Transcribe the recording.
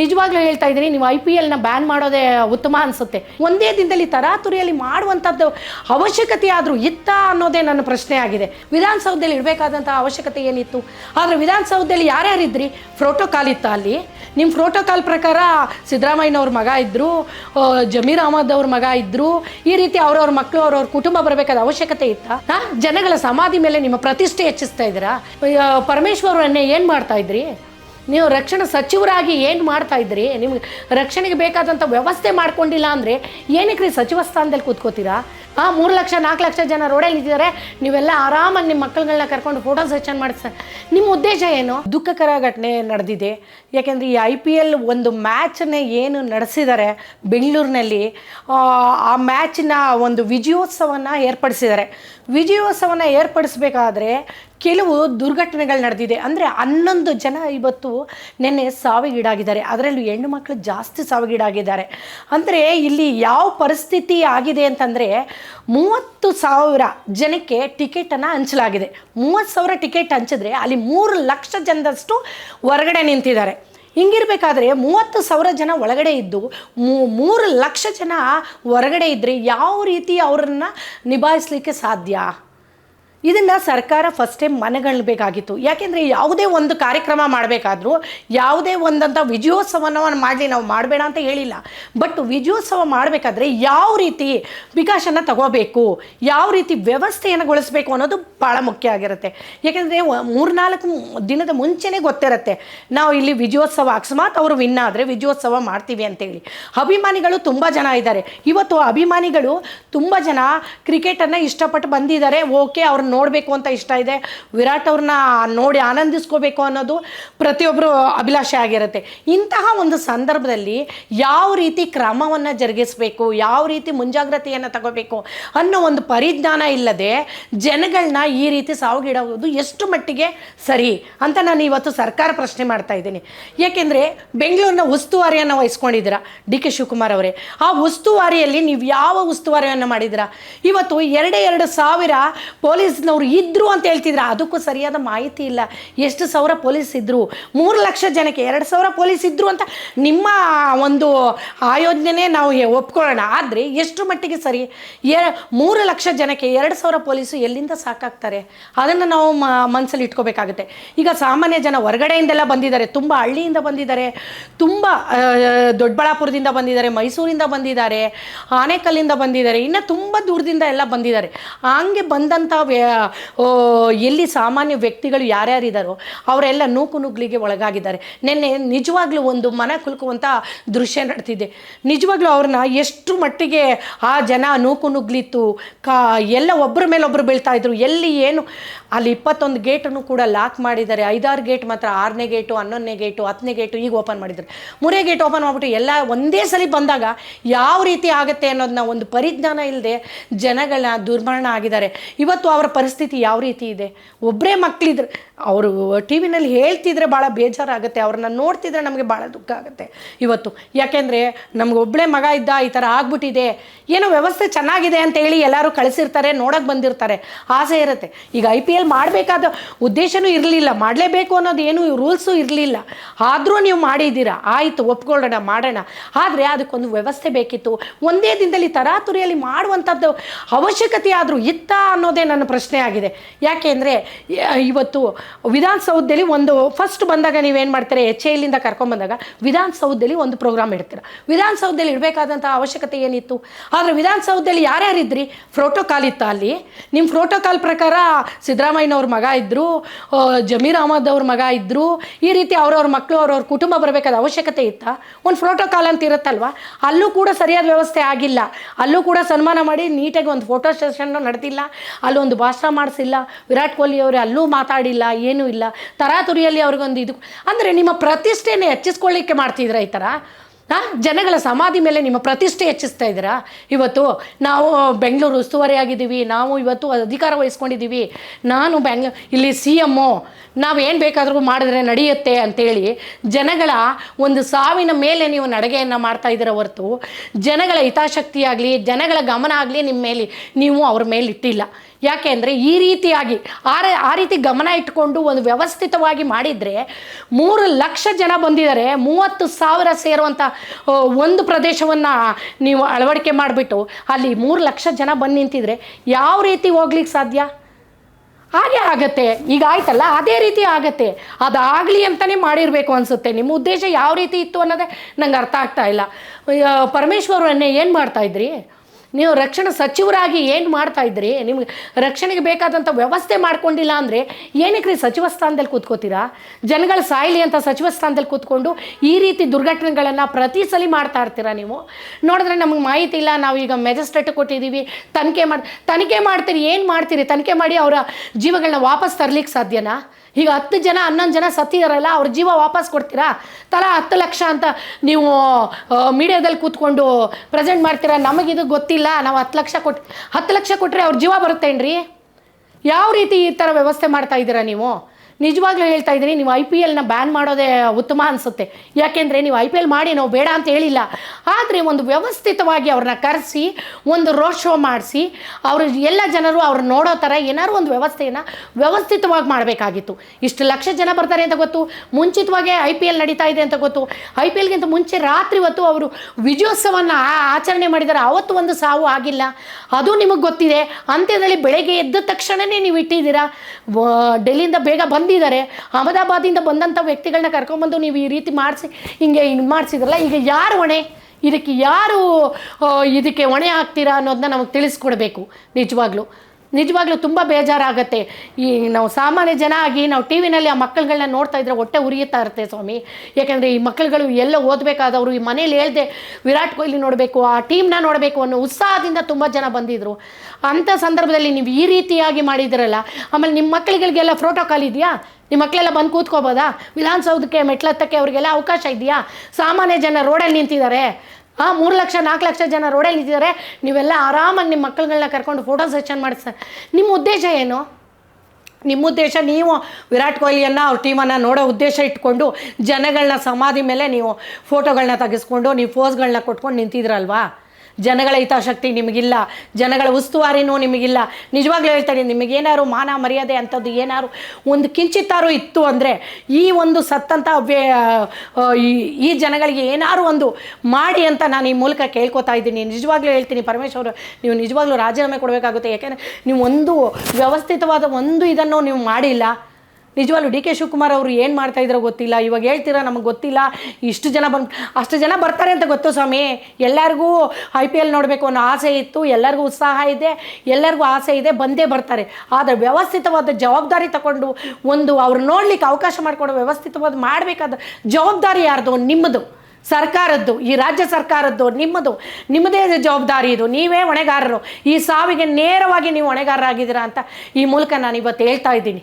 ನಿಜವಾಗ್ಲೂ ಹೇಳ್ತಾ ಇದ್ದೀನಿ, ನೀವು ಐ ಪಿ ಎಲ್ನ ಬ್ಯಾನ್ ಮಾಡೋದೇ ಉತ್ತಮ ಅನಿಸುತ್ತೆ. ಒಂದೇ ದಿನದಲ್ಲಿ ತರಾತುರಿಯಲ್ಲಿ ಮಾಡುವಂಥದ್ದು ಅವಶ್ಯಕತೆ ಆದರೂ ಇತ್ತ ಅನ್ನೋದೇ ನನ್ನ ಪ್ರಶ್ನೆ ಆಗಿದೆ. ವಿಧಾನಸೌಧದಲ್ಲಿ ಇಡಬೇಕಾದಂಥ ಅವಶ್ಯಕತೆ ಏನಿತ್ತು? ಆದರೆ ವಿಧಾನಸೌಧದಲ್ಲಿ ಯಾರ್ಯಾರಿದ್ರಿ? ಪ್ರೋಟೋಕಾಲ್ ಇತ್ತ ಅಲ್ಲಿ? ನಿಮ್ಮ ಪ್ರೋಟೋಕಾಲ್ ಪ್ರಕಾರ ಸಿದ್ದರಾಮಯ್ಯನವ್ರ ಮಗ ಇದ್ದರು ಜಮೀರ್ ಅಹಮದ್ ಅವ್ರ ಮಗ ಇದ್ದರು ಈ ರೀತಿ ಅವ್ರವ್ರ ಮಕ್ಕಳು ಅವ್ರವ್ರ ಕುಟುಂಬ ಬರಬೇಕಾದ ಅವಶ್ಯಕತೆ ಇತ್ತ? ಜನಗಳ ಸಮಾಧಿ ಮೇಲೆ ನಿಮ್ಮ ಪ್ರತಿಷ್ಠೆ ಹೆಚ್ಚಿಸ್ತಾ ಇದ್ದೀರಾ? ಪರಮೇಶ್ವರನ್ನೇ ಏನು ಮಾಡ್ತಾ ಇದ್ರಿ? ನೀವು ರಕ್ಷಣಾ ಸಚಿವರಾಗಿ ಏನು ಮಾಡ್ತಾ ಇದ್ರಿ ನಿಮ್ಗೆ ರಕ್ಷಣೆಗೆ ಬೇಕಾದಂಥ ವ್ಯವಸ್ಥೆ ಮಾಡ್ಕೊಂಡಿಲ್ಲ ಅಂದರೆ ಏನಕ್ಕೆ ರೀ ಸಚಿವ ಸ್ಥಾನದಲ್ಲಿ ಕೂತ್ಕೋತೀರಾ? ಹಾಂ ಮೂರು ಲಕ್ಷ ನಾಲ್ಕು ಲಕ್ಷ ಜನ ರೋಡಲ್ಲಿ ಇದ್ದಾರೆ ನೀವೆಲ್ಲ ಆರಾಮಾಗಿ ನಿಮ್ಮ ಮಕ್ಕಳುಗಳನ್ನ ಕರ್ಕೊಂಡು ಫೋಟೋ ಸೆಷನ್ ಮಾಡಿಸ ನಿಮ್ಮ ಉದ್ದೇಶ ಏನು? ದುಃಖಕರ ಘಟನೆ ನಡೆದಿದೆ. ಯಾಕೆಂದರೆ ಈ ಐ ಪಿ ಎಲ್ ಒಂದು ಮ್ಯಾಚನ್ನೇ ಏನು ನಡೆಸಿದ್ದಾರೆ ಬೆಂಗಳೂರಿನಲ್ಲಿ ಆ, ಆ ಮ್ಯಾಚಿನ ಒಂದು ವಿಜಯೋತ್ಸವನ ಏರ್ಪಡಿಸಿದ್ದಾರೆ. ವಿಜಯೋತ್ಸವನ ಏರ್ಪಡಿಸಬೇಕಾದ್ರೆ ಕೆಲವು ದುರ್ಘಟನೆಗಳು ನಡೆದಿದೆ. ಅಂದರೆ ಹನ್ನೊಂದು ಜನ ಇವತ್ತು ನಿನ್ನೆ ಸಾವಿಗೀಡಾಗಿದ್ದಾರೆ. ಅದರಲ್ಲೂ ಹೆಣ್ಣು ಮಕ್ಕಳು ಜಾಸ್ತಿ ಸಾವಿಗೀಡಾಗಿದ್ದಾರೆ. ಅಂದರೆ ಇಲ್ಲಿ ಯಾವ ಪರಿಸ್ಥಿತಿ ಆಗಿದೆ ಅಂತಂದರೆ ಮೂವತ್ತು ಸಾವಿರ ಜನಕ್ಕೆ ಟಿಕೆಟನ್ನು ಹಂಚಲಾಗಿದೆ. ಮೂವತ್ತು ಸಾವಿರ ಟಿಕೆಟ್ ಹಂಚಿದ್ರೆ ಅಲ್ಲಿ ಮೂರು ಲಕ್ಷ ಜನದಷ್ಟು ಹೊರಗಡೆ ನಿಂತಿದ್ದಾರೆ. ಹಿಂಗಿರ್ಬೇಕಾದ್ರೆ ಮೂವತ್ತು ಸಾವಿರ ಜನ ಒಳಗಡೆ ಇದ್ದು ಮೂರು ಲಕ್ಷ ಜನ ಹೊರಗಡೆ ಇದ್ದರೆ ಯಾವ ರೀತಿ ಅವರನ್ನು ನಿಭಾಯಿಸಲಿಕ್ಕೆ ಸಾಧ್ಯ? ಇದನ್ನು ಸರ್ಕಾರ ಫಸ್ಟ್ ಟೈಮ್ ಮನಗಳ್ಬೇಕಾಗಿತ್ತು ಯಾಕೆಂದರೆ ಯಾವುದೇ ಒಂದು ಕಾರ್ಯಕ್ರಮ ಮಾಡಬೇಕಾದ್ರೂ, ಯಾವುದೇ ಒಂದಂಥ ವಿಜಯೋತ್ಸವವನ್ನು ಮಾಡಲಿ ನಾವು ಮಾಡಬೇಡ ಅಂತ ಹೇಳಿಲ್ಲ. ಬಟ್ ವಿಜಯೋತ್ಸವ ಮಾಡಬೇಕಾದ್ರೆ ಯಾವ ರೀತಿ ವಿಕಾಸನ ತಗೋಬೇಕು, ಯಾವ ರೀತಿ ವ್ಯವಸ್ಥೆಯನ್ನು ಗೊಳಿಸಬೇಕು ಅನ್ನೋದು ಭಾಳ ಮುಖ್ಯ ಆಗಿರುತ್ತೆ. ಯಾಕೆಂದರೆ ಮೂರ್ನಾಲ್ಕು ದಿನದ ಮುಂಚೆನೇ ಗೊತ್ತಿರುತ್ತೆ. ನಾವು ಇಲ್ಲಿ ವಿಜಯೋತ್ಸವ ಅಕಸ್ಮಾತ್ ಅವರು ವಿನ್ ಆದರೆ ವಿಜಯೋತ್ಸವ ಮಾಡ್ತೀವಿ ಅಂತೇಳಿ ಅಭಿಮಾನಿಗಳು ತುಂಬ ಜನ ಇದ್ದಾರೆ. ಇವತ್ತು ಅಭಿಮಾನಿಗಳು ತುಂಬ ಜನ ಕ್ರಿಕೆಟನ್ನು ಇಷ್ಟಪಟ್ಟು ಬಂದಿದ್ದಾರೆ. ಓಕೆ ಅವ್ರನ್ನ ನೋಡಬೇಕು ಅಂತ ಇಷ್ಟ ಇದೆ. ವಿರಾಟ್ ಅವ್ರನ್ನ ನೋಡಿ ಆನಂದಿಸ್ಕೋಬೇಕು ಅನ್ನೋದು ಪ್ರತಿಯೊಬ್ಬರು ಅಭಿಲಾಷೆ ಆಗಿರುತ್ತೆ. ಇಂತಹ ಒಂದು ಸಂದರ್ಭದಲ್ಲಿ ಯಾವ ರೀತಿ ಕ್ರಮವನ್ನು ಜರುಗಿಸಬೇಕು, ಯಾವ ರೀತಿ ಮುಂಜಾಗ್ರತೆಯನ್ನು ತಗೋಬೇಕು ಅನ್ನೋ ಒಂದು ಪರಿಜ್ಞಾನ ಇಲ್ಲದೆ ಜನಗಳನ್ನ ಈ ರೀತಿ ಸಾವುಗಿಡೋದು ಎಷ್ಟು ಮಟ್ಟಿಗೆ ಸರಿ ಅಂತ ನಾನು ಇವತ್ತು ಸರ್ಕಾರ ಪ್ರಶ್ನೆ ಮಾಡ್ತಾ ಇದ್ದೀನಿ. ಏಕೆಂದರೆ ಬೆಂಗಳೂರಿನ ಉಸ್ತುವಾರಿಯನ್ನು ವಹಿಸ್ಕೊಂಡಿದ್ದೀರಾ ಡಿ ಕೆ ಶಿವಕುಮಾರ್ ಅವರೇ. ಆ ಉಸ್ತುವಾರಿಯಲ್ಲಿ ನೀವು ಯಾವ ಉಸ್ತುವಾರಿಯನ್ನು ಮಾಡಿದ್ದೀರಾ? ಇವತ್ತು ಎರಡೇ ಎರಡು ಸಾವಿರ ಪೊಲೀಸ್ನವ್ರು ಇದ್ದರು ಅಂತ ಹೇಳ್ತಿದ್ರು? ಅದಕ್ಕೂ ಸರಿಯಾದ ಮಾಹಿತಿ ಇಲ್ಲ. ಎಷ್ಟು ಸಾವಿರ ಪೊಲೀಸ್ ಇದ್ದರು ಮೂರು ಲಕ್ಷ ಜನಕ್ಕೆ ಎರಡು ಸಾವಿರ ಪೊಲೀಸ್ ಇದ್ದರು ಅಂತ ನಿಮ್ಮ ಒಂದು ಆಯೋಜನೆ ನಾವು ಒಪ್ಕೊಳ್ಳೋಣ. ಆದರೆ ಎಷ್ಟು ಮಟ್ಟಿಗೆ ಸರಿ? ಎ ಮೂರು ಲಕ್ಷ ಜನಕ್ಕೆ ಎರಡು ಸಾವಿರ ಪೊಲೀಸು ಎಲ್ಲಿಂದ ಸಾಕಾಗ್ತಾರೆ? ಅದನ್ನು ನಾವು ಮ ಮನಸ್ಸಲ್ಲಿ ಇಟ್ಕೋಬೇಕಾಗುತ್ತೆ. ಈಗ ಸಾಮಾನ್ಯ ಜನ ಹೊರಗಡೆಯಿಂದೆಲ್ಲ ಬಂದಿದ್ದಾರೆ. ತುಂಬ ಹಳ್ಳಿಯಿಂದ ಬಂದಿದ್ದಾರೆ. ತುಂಬ ದೊಡ್ಡಬಳ್ಳಾಪುರದಿಂದ ಬಂದಿದ್ದಾರೆ, ಮೈಸೂರಿಂದ ಬಂದಿದ್ದಾರೆ, ಆನೇಕಲ್ಲಿಂದ ಬಂದಿದ್ದಾರೆ, ಇನ್ನು ತುಂಬ ದೂರದಿಂದ ಎಲ್ಲ ಬಂದಿದ್ದಾರೆ. ಹಂಗೆ ಬಂದಂಥ ವ್ಯ ಎಲ್ಲಿ ಸಾಮಾನ್ಯ ವ್ಯಕ್ತಿಗಳು ಯಾರ್ಯಾರಿದ್ದಾರೋ ಅವರೆಲ್ಲ ನೂಕು ನುಗ್ಲಿಗೆ ಒಳಗಾಗಿದ್ದಾರೆ. ನಿನ್ನೆ ನಿಜವಾಗ್ಲೂ ಒಂದು ಮನ ಕುಲುಕುವಂಥ ದೃಶ್ಯ ನಡೆದಿದೆ ನಿಜವಾಗ್ಲೂ ಅವ್ರನ್ನ ಎಷ್ಟು ಮಟ್ಟಿಗೆ ಆ ಜನ ನೂಕು ನುಗ್ಲಿತ್ತು, ಕಾ, ಎಲ್ಲ ಒಬ್ಬರ ಮೇಲೆ ಒಬ್ಬರು ಬೀಳ್ತಾ ಇದ್ರು, ಎಲ್ಲಿ ಏನು? ಅಲ್ಲಿ ಇಪ್ಪತ್ತೊಂದು ಗೇಟನ್ನು ಕೂಡ ಲಾಕ್ ಮಾಡಿದ್ದಾರೆ. ಐದಾರು ಗೇಟ್ ಮಾತ್ರ, ಆರನೇ ಗೇಟು, ಹನ್ನೊಂದನೇ ಗೇಟು, ಹತ್ತನೇ ಗೇಟು ಈಗ ಓಪನ್ ಮಾಡಿದ್ದಾರೆ. ಮೂರೇ ಗೇಟ್ ಓಪನ್ ಮಾಡಿಬಿಟ್ಟು ಎಲ್ಲ ಒಂದೇ ಸಲ ಬಂದಾಗ ಯಾವ ರೀತಿ ಆಗುತ್ತೆ ಅನ್ನೋದನ್ನ ಒಂದು ಪರಿಜ್ಞಾನ ಇಲ್ಲದೆ ಜನಗಳ ದುರ್ಮರಣ ಆಗಿದ್ದಾರೆ. ಇವತ್ತು ಅವರ ಪರಿಸ್ಥಿತಿ ಯಾವ ರೀತಿ ಇದೆ? ಒಬ್ಬರೇ ಮಕ್ಕಳಿದ್ರೆ ಅವರು ಟಿ ವಿನಲ್ಲಿ ಹೇಳ್ತಿದ್ರೆ ಭಾಳ ಬೇಜಾರಾಗುತ್ತೆ, ಅವ್ರನ್ನ ನೋಡ್ತಿದ್ರೆ ನಮಗೆ ಭಾಳ ದುಃಖ ಆಗುತ್ತೆ. ಇವತ್ತು ಯಾಕೆಂದರೆ ನಮ್ಗೆ ಒಬ್ಬಳೇ ಮಗ ಇದ್ದ ಈ ಥರ ಆಗ್ಬಿಟ್ಟಿದೆ, ಏನೋ ವ್ಯವಸ್ಥೆ ಚೆನ್ನಾಗಿದೆ ಅಂತ ಹೇಳಿ ಎಲ್ಲರೂ ಕಳಿಸಿರ್ತಾರೆ, ನೋಡೋಕೆ ಬಂದಿರ್ತಾರೆ. ಆಸೆ ಇರುತ್ತೆ. ಈಗ ಐ ಪಿ ಎಲ್ ಮಾಡಬೇಕಾದ ಉದ್ದೇಶನೂ ಇರಲಿಲ್ಲ, ಮಾಡಲೇಬೇಕು ಅನ್ನೋದು ಏನು ರೂಲ್ಸು ಇರಲಿಲ್ಲ. ಆದರೂ ನೀವು ಮಾಡಿದ್ದೀರಾ, ಆಯಿತು, ಒಪ್ಕೊಳ್ಳೋಣ, ಮಾಡೋಣ. ಆದರೆ ಅದಕ್ಕೊಂದು ವ್ಯವಸ್ಥೆ ಬೇಕಿತ್ತು. ಒಂದೇ ದಿನದಲ್ಲಿ ತರಾತುರಿಯಲ್ಲಿ ಮಾಡುವಂಥದ್ದು ಅವಶ್ಯಕತೆ ಆದರೂ ಇತ್ತ ಅನ್ನೋದೇ ನನ್ನ ಪ್ರಶ್ನೆ. ಆಗಿದೆ. ಯಾಕೆಂದರೆ ಇವತ್ತು ವಿಧಾನಸೌಧದಲ್ಲಿ ಒಂದು ಫಸ್ಟ್ ಬಂದಾಗ ನೀವೇನು ಮಾಡ್ತೀರಾ ಎಚ್ ಎಲ್ಲಿಂದ ಕರ್ಕೊಂಬಂದಾಗ ವಿಧಾನಸೌಧದಲ್ಲಿ ಒಂದು ಪ್ರೋಗ್ರಾಮ್ ಇಡ್ತೀರ. ವಿಧಾನಸೌಧದಲ್ಲಿ ಇಡಬೇಕಾದಂಥ ಅವಶ್ಯಕತೆ ಏನಿತ್ತು? ಆದರೆ ವಿಧಾನಸೌಧದಲ್ಲಿ ಯಾರ್ಯಾರಿದ್ರಿ ಪ್ರೋಟೋಕಾಲ್ ಇತ್ತು ಅಲ್ಲಿ. ನಿಮ್ಮ ಪ್ರೋಟೋಕಾಲ್ ಪ್ರಕಾರ ಸಿದ್ದರಾಮಯ್ಯನವ್ರ ಮಗ ಇದ್ದರು ಜಮೀರ್ ಅಹಮದ್ ಅವ್ರ ಮಗ ಇದ್ದರು ಈ ರೀತಿ ಅವ್ರವ್ರ ಮಕ್ಕಳು ಅವ್ರವ್ರ ಕುಟುಂಬ ಬರಬೇಕಾದ ಅವಶ್ಯಕತೆ ಇತ್ತ? ಒಂದು ಪ್ರೋಟೋಕಾಲ್ ಅಂತ ಇರುತ್ತಲ್ವ? ಅಲ್ಲೂ ಕೂಡ ಸರಿಯಾದ ವ್ಯವಸ್ಥೆ ಆಗಿಲ್ಲ. ಅಲ್ಲೂ ಕೂಡ ಸನ್ಮಾನ ಮಾಡಿ ನೀಟಾಗಿ ಒಂದು ಫೋಟೋ ಸೆಷನ್ನು ನಡೆದಿಲ್ಲ. ಅಲ್ಲೊಂದು ಭಾಷಣ ಮಾಡಿಸಿಲ್ಲ, ವಿರಾಟ್ ಕೊಹ್ಲಿ ಅವರು ಅಲ್ಲೂ ಮಾತಾಡಿಲ್ಲ, ಏನೂ ಇಲ್ಲ. ತರಾತುರಿಯಲ್ಲಿ ಅವ್ರಿಗೊಂದು ಇದು ಅಂದರೆ ನಿಮ್ಮ ಪ್ರತಿಷ್ಠೆನೇ ಹೆಚ್ಚಿಸ್ಕೊಳ್ಳಿಕ್ಕೆ ಮಾಡ್ತಿದ್ರ ಈ ಥರ? ಹಾಂ ಜನಗಳ ಸಮಾಧಿ ಮೇಲೆ ನಿಮ್ಮ ಪ್ರತಿಷ್ಠೆ ಹೆಚ್ಚಿಸ್ತಾ ಇದ್ದೀರಾ? ಇವತ್ತು ನಾವು ಬೆಂಗಳೂರು ಉಸ್ತುವಾರಿ ಆಗಿದ್ದೀವಿ, ನಾವು ಇವತ್ತು ಅಧಿಕಾರ ವಹಿಸ್ಕೊಂಡಿದ್ದೀವಿ. ನಾನು ಬೆಂಗ್ಳೂ ಇಲ್ಲಿ ಸಿ ಎಮ್ಮು ಏನು ಬೇಕಾದರೂ ಮಾಡಿದ್ರೆ ನಡೆಯುತ್ತೆ ಅಂತೇಳಿ ಜನಗಳ ಒಂದು ಸಾವಿನ ಮೇಲೆ ನೀವು ನಡಿಗೆಯನ್ನು ಮಾಡ್ತಾ ಇದ್ದೀರ ಹೊರತು, ಜನಗಳ ಹಿತಾಸಕ್ತಿಯಾಗಲಿ, ಜನಗಳ ಗಮನ ಆಗಲಿ ನಿಮ್ಮ ಮೇಲೆ ನೀವು ಅವ್ರ ಮೇಲೆ ಇಟ್ಟಿಲ್ಲ. ಯಾಕೆ ಅಂದರೆ ಈ ರೀತಿಯಾಗಿ ಆ ಆ ರೀತಿ ಗಮನ ಇಟ್ಕೊಂಡು ಒಂದು ವ್ಯವಸ್ಥಿತವಾಗಿ ಮಾಡಿದರೆ ಮೂರು ಲಕ್ಷ ಜನ ಬಂದಿದ್ದಾರೆ, ಮೂವತ್ತು ಸಾವಿರ ಸೇರುವಂಥ ಒಂದು ಪ್ರದೇಶವನ್ನು ನೀವು ಅಳವಡಿಕೆ ಮಾಡಿಬಿಟ್ಟು ಅಲ್ಲಿ ಮೂರು ಲಕ್ಷ ಜನ ಬಂದು ನಿಂತಿದ್ರೆ ಯಾವ ರೀತಿ ಹೋಗ್ಲಿಕ್ಕೆ ಸಾಧ್ಯ? ಹಾಗೆ ಆಗತ್ತೆ. ಈಗ ಆಯ್ತಲ್ಲ, ಅದೇ ರೀತಿ ಆಗತ್ತೆ. ಅದಾಗಲಿ ಅಂತಲೇ ಮಾಡಿರಬೇಕು ಅನಿಸುತ್ತೆ. ನಿಮ್ಮ ಉದ್ದೇಶ ಯಾವ ರೀತಿ ಇತ್ತು ಅನ್ನೋದೇ ನಂಗೆ ಅರ್ಥ ಆಗ್ತಾ ಇಲ್ಲ. ಪರಮೇಶ್ವರನ್ನೇ ಏನು ಮಾಡ್ತಾ ಇದ್ರಿ? ನೀವು ರಕ್ಷಣಾ ಸಚಿವರಾಗಿ ಏನು ಮಾಡ್ತಾ ಇದ್ರಿ ನಿಮ್ಗೆ ರಕ್ಷಣೆಗೆ ಬೇಕಾದಂಥ ವ್ಯವಸ್ಥೆ ಮಾಡ್ಕೊಂಡಿಲ್ಲ ಅಂದರೆ ಏನಕ್ಕೆ ರೀ ಸಚಿವ ಸ್ಥಾನದಲ್ಲಿ ಕೂತ್ಕೋತೀರಾ? ಜನಗಳ ಸಾಯಲಿ ಅಂತ ಸಚಿವ ಸ್ಥಾನದಲ್ಲಿ ಕೂತ್ಕೊಂಡು ಈ ರೀತಿ ದುರ್ಘಟನೆಗಳನ್ನು ಪ್ರತಿ ಸಲ ಮಾಡ್ತಾ ಇರ್ತೀರಾ ನೀವು? ನೋಡಿದ್ರೆ ನಮಗೆ ಮಾಹಿತಿ ಇಲ್ಲ, ನಾವು ಈಗ ಮೆಜಿಸ್ಟ್ರೇಟ್ ಕೊಟ್ಟಿದ್ದೀವಿ ತನಿಖೆ ಮಾಡಿ, ತನಿಖೆ ಮಾಡ್ತೀರಿ, ಏನು ಮಾಡ್ತೀರಿ? ತನಿಖೆ ಮಾಡಿ ಅವರ ಜೀವಗಳನ್ನ ವಾಪಸ್ ತರ್ಲಿಕ್ಕೆ ಸಾಧ್ಯನಾ? ಈಗ ಹತ್ತು ಜನ, ಹನ್ನೊಂದು ಜನ ಸತ್ತಿದಾರಲ್ಲ ಅವ್ರ ಜೀವ ವಾಪಸ್ ಕೊಡ್ತೀರಾ? ತಲಾ ಹತ್ತು ಲಕ್ಷ ಅಂತ ನೀವು ಮೀಡಿಯಾದಲ್ಲಿ ಕೂತ್ಕೊಂಡು ಪ್ರೆಸೆಂಟ್ ಮಾಡ್ತೀರಾ? ನಮಗಿದು ಗೊತ್ತಿಲ್ಲ, ನಾವು ಹತ್ತು ಲಕ್ಷ ಕೊಟ್ಟು ಹತ್ತು ಲಕ್ಷ ಕೊಟ್ಟರೆ ಅವ್ರ ಜೀವ ಬರುತ್ತೇನ್ರಿ? ಯಾವ ರೀತಿ ಈ ಥರ ವ್ಯವಸ್ಥೆ ಮಾಡ್ತಾ ಇದ್ದೀರಾ ನೀವು? ನಿಜವಾಗ್ಲೂ ಹೇಳ್ತಾ ಇದ್ದೀನಿ, ನೀವು ಐ ಪಿ ಎಲ್ನ ಬ್ಯಾನ್ ಮಾಡೋದೇ ಉತ್ತಮ ಅನಿಸುತ್ತೆ. ಯಾಕೆಂದರೆ ನೀವು ಐ ಪಿ ಎಲ್ ಮಾಡಿ ನಾವು ಬೇಡ ಅಂತ ಹೇಳಿಲ್ಲ. ಆದರೆ ಒಂದು ವ್ಯವಸ್ಥಿತವಾಗಿ ಅವ್ರನ್ನ ಕರೆಸಿ, ಒಂದು ರೋಡ್ ಶೋ ಮಾಡಿಸಿ, ಅವರು ಎಲ್ಲ ಜನರು ಅವ್ರು ನೋಡೋ ಥರ ಏನಾದ್ರು ಒಂದು ವ್ಯವಸ್ಥೆಯನ್ನು ವ್ಯವಸ್ಥಿತವಾಗಿ ಮಾಡಬೇಕಾಗಿತ್ತು. ಇಷ್ಟು ಲಕ್ಷ ಜನ ಬರ್ತಾರೆ ಅಂತ ಗೊತ್ತು, ಮುಂಚಿತವಾಗಿ ಐ ಪಿ ಎಲ್ ನಡೀತಾ ಇದೆ ಅಂತ ಗೊತ್ತು. ಐ ಪಿ ಎಲ್ಗಿಂತ ಮುಂಚೆ ರಾತ್ರಿ ಹೊತ್ತು ಅವರು ವಿಜಯೋತ್ಸವವನ್ನು ಆಚರಣೆ ಮಾಡಿದ್ದಾರೆ ಅವತ್ತು ಒಂದು ಸಾವು ಆಗಿಲ್ಲ. ಅದು ನಿಮಗೆ ಗೊತ್ತಿದೆ, ಅಂತ್ಯದಲ್ಲಿ ಬೆಳಗ್ಗೆ ಎದ್ದ ತಕ್ಷಣವೇ ನೀವು ಇಟ್ಟಿದ್ದೀರಾ. ಡೆಲ್ಲಿಯಿಂದ ಬೇಗ ಬಂದಿದ್ದಾರೆ. ಅಹಮದಾಬಾದಿಂದ ಬಂದಂಥ ವ್ಯಕ್ತಿಗಳನ್ನ ಕರ್ಕೊಂಡ್ಬಂದು ನೀವು ಈ ರೀತಿ ಮಾಡಿಸಿ, ಹಿಂಗೆ ಹಿಂಗೆ ಮಾಡಿಸಿದ್ರಲ್ಲ, ಈಗ ಯಾರು ಹೊಣೆ? ಇದಕ್ಕೆ ಯಾರು ಇದಕ್ಕೆ ಹೊಣೆ ಹಾಕ್ತೀರಾ ಅನ್ನೋದನ್ನ ನಮಗೆ ತಿಳಿಸ್ಕೊಡ್ಬೇಕು, ನಿಜವಾಗ್ಲೂ. ನಿಜವಾಗ್ಲೂ ತುಂಬ ಬೇಜಾರಾಗತ್ತೆ. ಈ ನಾವು ಸಾಮಾನ್ಯ ಜನ ಆಗಿ ನಾವು ಟಿ ವಿನಲ್ಲಿ ಆ ಮಕ್ಕಳುಗಳನ್ನ ನೋಡ್ತಾ ಇದ್ರೆ ಹೊಟ್ಟೆ ಉರಿಯುತ್ತಾ ಇರುತ್ತೆ ಸ್ವಾಮಿ. ಯಾಕೆಂದರೆ ಈ ಮಕ್ಕಳುಗಳು ಎಲ್ಲ ಓದಬೇಕಾದವರು, ಈ ಮನೇಲಿ ಹೇಳ್ದೆ ವಿರಾಟ್ ಕೊಹ್ಲಿ ನೋಡಬೇಕು, ಆ ಟೀಮ್ನ ನೋಡಬೇಕು ಅನ್ನೋ ಉತ್ಸಾಹದಿಂದ ತುಂಬ ಜನ ಬಂದಿದ್ದರು ಅಂಥ ಸಂದರ್ಭದಲ್ಲಿ ನೀವು ಈ ರೀತಿಯಾಗಿ ಮಾಡಿದಿರಲ್ಲ, ಆಮೇಲೆ ನಿಮ್ಮ ಮಕ್ಕಳುಗಳಿಗೆಲ್ಲ ಪ್ರೋಟೋಕಾಲ್ ಇದೆಯಾ? ನಿಮ್ಮ ಮಕ್ಕಳೆಲ್ಲ ಬಂದು ಕೂತ್ಕೋಬೋದಾ? ವಿಧಾನಸೌಧಕ್ಕೆ, ಮೆಟ್ಲತ್ತಕ್ಕೆ ಅವರಿಗೆಲ್ಲ ಅವಕಾಶ ಇದೆಯಾ? ಸಾಮಾನ್ಯ ಜನ ರೋಡಲ್ಲಿ ನಿಂತಿದ್ದಾರೆ. ಹಾಂ ಮೂರು ಲಕ್ಷ, ನಾಲ್ಕು ಲಕ್ಷ ಜನ ರೋಡಲ್ಲಿ ಇದ್ದಾರೆ. ನೀವೆಲ್ಲ ಆರಾಮಾಗಿ ನಿಮ್ಮ ಮಕ್ಕಳುಗಳನ್ನ ಕರ್ಕೊಂಡು ಫೋಟೋ ಸೆಷನ್ ಸರ್. ನಿಮ್ಮ ಉದ್ದೇಶ ಏನು? ನಿಮ್ಮ ಉದ್ದೇಶ ನೀವು ವಿರಾಟ್ ಕೊಹ್ಲಿಯನ್ನು ಅವ್ರ ಟೀಮನ್ನು ನೋಡೋ ಉದ್ದೇಶ ಇಟ್ಕೊಂಡು ಜನಗಳನ್ನ ಸಮಾಧಿ ಮೇಲೆ ನೀವು ಫೋಟೋಗಳನ್ನ ತೆಗೆಸ್ಕೊಂಡು, ನೀವು ಫೋಸ್ಗಳನ್ನ ಕೊಟ್ಕೊಂಡು ನಿಂತಿದ್ರಲ್ವಾ? ಜನಗಳ ಹಿತಾಸಕ್ತಿ ನಿಮಗಿಲ್ಲ. ಜನಗಳ ಉಸ್ತುವಾರಿನೂ ನಿಮಗಿಲ್ಲ. ನಿಜವಾಗ್ಲೂ ಹೇಳ್ತಾರೆ ನಿಮಗೇನಾದ್ರು ಮಾನ ಮರ್ಯಾದೆ ಅಂಥದ್ದು ಏನಾದ್ರು ಒಂದು ಕಿಂಚಿತ್ತಾರು ಇತ್ತು ಅಂದರೆ ಈ ಒಂದು ಸತ್ತಂಥ ವ್ಯ ಈ- ಜನಗಳಿಗೆ ಏನಾದ್ರು ಒಂದು ಮಾಡಿ ಅಂತ ನಾನು ಈ ಮೂಲಕ ಕೇಳ್ಕೊತಾ ಇದ್ದೀನಿ. ನಿಜವಾಗ್ಲೂ ಹೇಳ್ತೀನಿ, ಪರಮೇಶ್ವರ್ ನೀವು ನಿಜವಾಗ್ಲೂ ರಾಜೀನಾಮೆ ಕೊಡಬೇಕಾಗುತ್ತೆ. ಯಾಕೆಂದರೆ ನೀವು ಒಂದು ವ್ಯವಸ್ಥಿತವಾದ ಒಂದು ಇದನ್ನು ನೀವು ಮಾಡಿಲ್ಲ. ನಿಜವಾಗ್ಲೂ ಡಿ ಕೆ ಶಿವಕುಮಾರ್ ಅವರು ಏನು ಮಾಡ್ತಾ ಇದ್ರೋ ಗೊತ್ತಿಲ್ಲ. ಇವಾಗ ಹೇಳ್ತೀರಾ ನಮಗೆ ಗೊತ್ತಿಲ್ಲ. ಇಷ್ಟು ಜನ ಬಂದು ಅಷ್ಟು ಜನ ಬರ್ತಾರೆ ಅಂತ ಗೊತ್ತು ಸ್ವಾಮಿ. ಎಲ್ಲರಿಗೂ ಐ ಪಿ ಎಲ್ ನೋಡಬೇಕು ಅನ್ನೋ ಆಸೆ ಇತ್ತು. ಎಲ್ಲರಿಗೂ ಉತ್ಸಾಹ ಇದೆ. ಎಲ್ಲರಿಗೂ ಆಸೆ ಇದೆ. ಬಂದೇ ಬರ್ತಾರೆ. ಆದರೆ ವ್ಯವಸ್ಥಿತವಾದ ಜವಾಬ್ದಾರಿ ತಗೊಂಡು ಒಂದು ಅವ್ರು ನೋಡ್ಲಿಕ್ಕೆ ಅವಕಾಶ ಮಾಡಿಕೊಡೋ ವ್ಯವಸ್ಥಿತವಾದ ಮಾಡಬೇಕಾದ ಜವಾಬ್ದಾರಿ ಯಾರ್ದು? ನಿಮ್ಮದು. ಸರ್ಕಾರದ್ದು. ಈ ರಾಜ್ಯ ಸರ್ಕಾರದ್ದು. ನಿಮ್ಮದು. ನಿಮ್ಮದೇ ಜವಾಬ್ದಾರಿ ಇದು. ನೀವೇ ಹೊಣೆಗಾರರು. ಈ ಸಾವಿಗೆ ನೇರವಾಗಿ ನೀವು ಹೊಣೆಗಾರರಾಗಿದ್ದೀರಾ ಅಂತ ಈ ಮೂಲಕ ನಾನು ಇವತ್ತು ಹೇಳ್ತಾ ಇದ್ದೀನಿ.